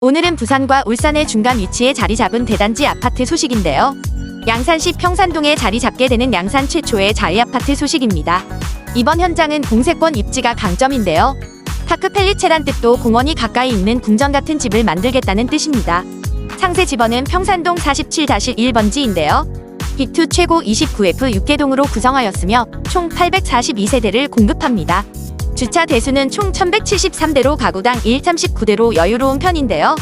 오늘은 부산과 울산의 중간 위치에 자리 잡은 대단지 아파트 소식인데요. 양산시 평산동에 자리 잡게 되는 양산 최초의 자리 아파트 소식입니다. 이번 현장은 공세권 입지가 강점인데요. 파크 펠리체란 뜻도 공원이 가까이 있는 궁전 같은 집을 만들겠다는 뜻입니다. 상세 집원은 평산동 47-1번지인데요. B2 최고 29F 6개동으로 구성하였으며 총 842세대를 공급합니다. 주차 대수는 총 1173대로 가구당 139대로 여유로운 편인데요.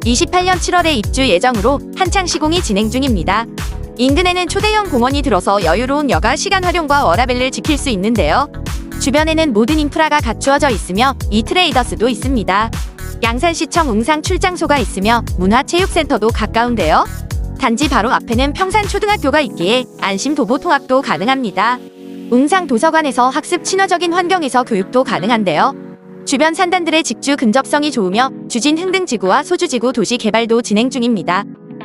28년 7월에 입주 예정으로 한창 시공이 진행 중입니다. 인근에는 초대형 공원이 들어서 여유로운 여가 시간 활용과 워라벨을 지킬 수 있는데요. 주변에는 모든 인프라가 갖추어져 있으며 이 트레이더스도 있습니다. 양산시청 웅상 출장소가 있으며 문화체육센터도 가까운데요. 단지 바로 앞에는 평산초등학교가 있기에 안심 도보 통학도 가능합니다. 웅상 도서관에서 학습 친화적인 환경에서 교육도 가능한데요. 주변 산단들의 직주 근접성이 좋으며 주진 흥등 지구와 소주 지구 도시 개발도 진행 중입니다.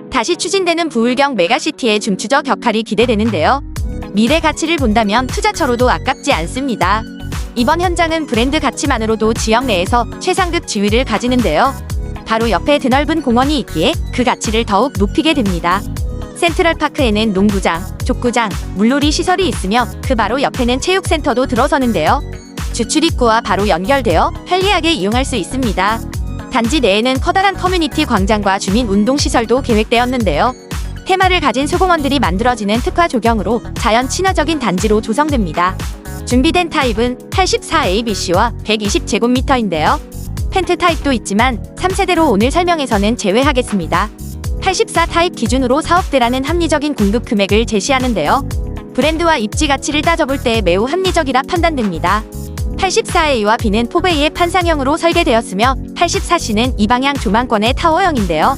다시 추진되는 부울경 메가시티의 중추적 역할이 기대되는데요. 미래 가치를 본다면 투자처로도 아깝지 않습니다. 이번 현장은 브랜드 가치만으로도 지역 내에서 최상급 지위를 가지는데요. 바로 옆에 드넓은 공원이 있기에 그 가치를 더욱 높이게 됩니다. 센트럴파크에는 농구장, 족구장, 물놀이 시설이 있으며 그 바로 옆에는 체육센터도 들어서는데요. 주출입구와 바로 연결되어 편리하게 이용할 수 있습니다. 단지 내에는 커다란 커뮤니티 광장과 주민 운동 시설도 계획되었는데요. 테마를 가진 소공원들이 만들어지는 특화 조경으로 자연 친화적인 단지로 조성됩니다. 준비된 타입은 84ABC와 120제곱미터인데요. 펜트 타입도 있지만 3세대로 오늘 설명에서는 제외하겠습니다. 84 타입 기준으로 사업대라는 합리적인 공급 금액을 제시하는데요. 브랜드와 입지 가치를 따져볼 때 매우 합리적이라 판단됩니다. 84A와 B는 포베이의 판상형으로 설계되었으며 84C는 이 방향 조망권의 타워형인데요.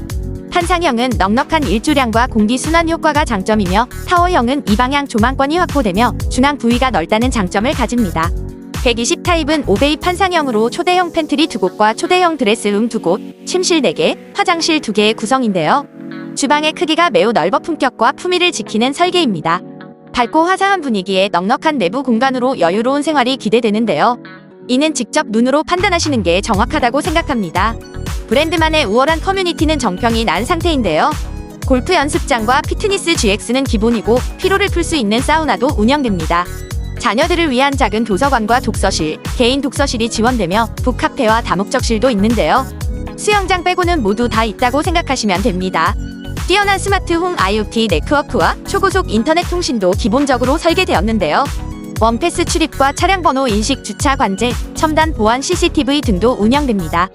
판상형은 넉넉한 일조량과 공기 순환 효과가 장점이며 타워형은 이 방향 조망권이 확보되며 중앙 부위가 넓다는 장점을 가집니다. 120 타입은 5베이 판상형으로 초대형 팬트리 2곳과 초대형 드레스룸 2곳, 침실 4개, 화장실 2개의 구성인데요. 주방의 크기가 매우 넓어 품격과 품위를 지키는 설계입니다. 밝고 화사한 분위기에 넉넉한 내부 공간으로 여유로운 생활이 기대되는데요. 이는 직접 눈으로 판단하시는 게 정확하다고 생각합니다. 브랜드만의 우월한 커뮤니티는 정평이 난 상태인데요. 골프 연습장과 피트니스 GX는 기본이고 피로를 풀 수 있는 사우나도 운영됩니다. 자녀들을 위한 작은 도서관과 독서실, 개인 독서실이 지원되며 북카페와 다목적실도 있는데요. 수영장 빼고는 모두 다 있다고 생각하시면 됩니다. 뛰어난 스마트 홈 IoT 네트워크와 초고속 인터넷 통신도 기본적으로 설계되었는데요. 원패스 출입과 차량 번호 인식 주차 관제, 첨단 보안 CCTV 등도 운영됩니다.